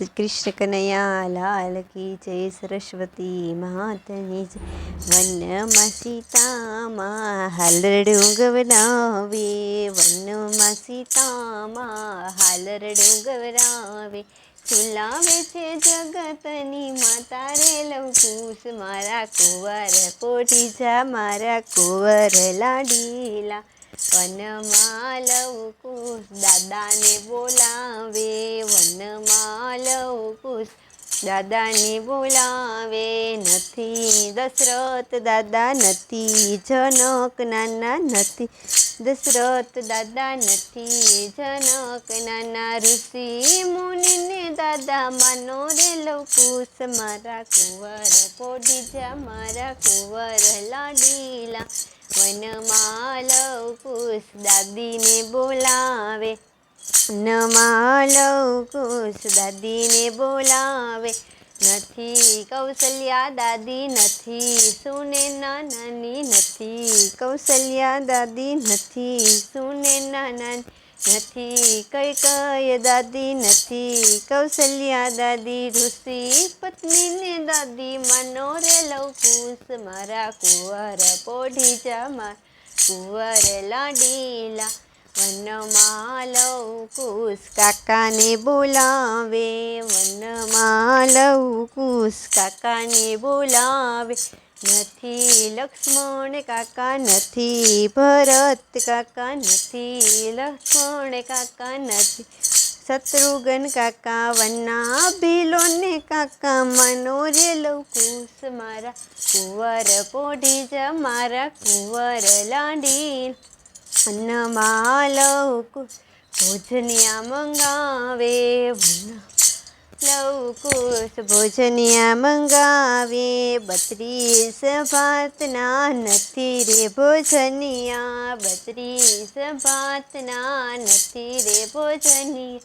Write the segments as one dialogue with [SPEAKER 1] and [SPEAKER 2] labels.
[SPEAKER 1] કૃષ્ણ કનૈયા લાલ કી જય સરસ્વતી માતની જય વનમાં સીતામાં હાલરડું ગવરાવે વનમાં સીતામાં હાલરડું ગવરાવે ચુલાવે છે જગતની માતા રે લવકુશ મારા કુંવર પોટી જા મારા કુંવર લાડીલા વનમાં લવકુશ દાદાને બોલાવે દાદાને બોલાવે નથી, દશરથ દાદા નથી, જનક નાના નથી, દશરથ દાદા નથી, જનક નાના ઋષિ મુનિને દાદા માનો રે લવકુશ, મારા કુંવર કોડીજા મારા કુંવર લાડીલા વનમાં લવકુશ દાદીને બોલાવે વનમાં લવકુશ દાદીને બોલાવે. નથી કૌશલ્યા, દાદી નથી સુને નાની નથી. કૌશલ્યા, દાદી નથી સુને નાની નથી. કઈ કઈ દાદી નથી. કૌશલ્યા, દાદી ઋષિ, પત્નીને દાદી માનો રે લવકુશ મારા કુંવર પોઢી જા માર કુંવર લાડીલા. વનમાં લવકુશ કાકાને બોલાવે વનમાં લવકુશ કાકાને બોલાવે. નથી લક્ષ્મણ કાકા, નથી ભરત કાકા, નથી લક્ષ્મણ કાકા, નથી શત્રુઘ્ન કાકા વના ભીલોને કાકા મનોરે લવકુશ મારા, કુંવર પોઢી જ મારા, કુંવર લાડી. અન્નમાં લવકુશ ભોજનિયા મંગાવે લવકુશ, ભોજનિયા મંગાવે, બત્રીસ ભાતના નથી રે ભોજનિયા. બત્રીસ ભાતના નથી રે ભોજનિયા.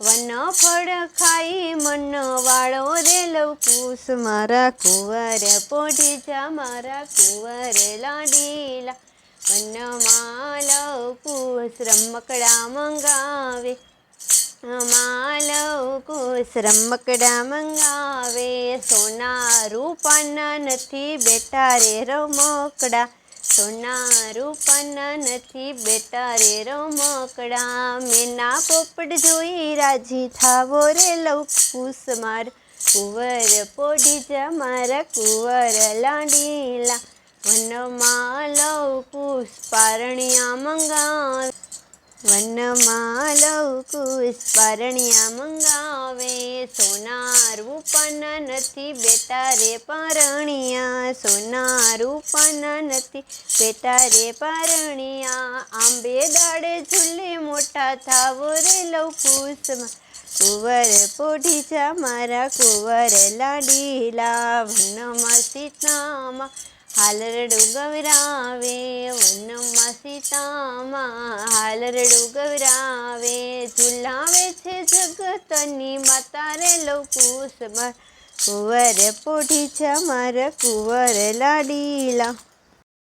[SPEAKER 1] વન ફળ ખાઈ મન વાળો રે લવકુશ, મારા કુંવર પોઢી જા મારા કુંવર લાડીલા. વનમાં લવકુશ રમકડા મંગાવે. માલવ માલવકુશ રમકડા મંગાવે. સોના રૂપાના નથી બેટા રે રમકડા. સોના રૂપાના નથી બેટા રે રમકડા. મેના પોપડ જોઈ રાજી થાવો રે લવકુશ માર. કુંવર પોઢી જ મારા કુંવર લાંડીલા. વનમાં લવકુશ પારણિયા મંગાવે. વનમાં લવકુશ પારણિયા મંગાવે. સોના રૂપાના નથી બેટા રે પારણિયા. સોનાર ઉપન નથી બેટા રે પારણિયા. આંબે દાડે ઝૂલે મોટા થાવો રે લવકુશમાં કુંવર પોઢી જા મારા, કુંવર લાડીલા. વનમાં સીતામાં હાલરડું ગવરાવે વનમાં સીતામાં હાલરડું ગવરાવે ઝુલાવે છે જગતની માતા રે લવકુશ કુંવર પોઢી છે મારા કુંવર લાડીલા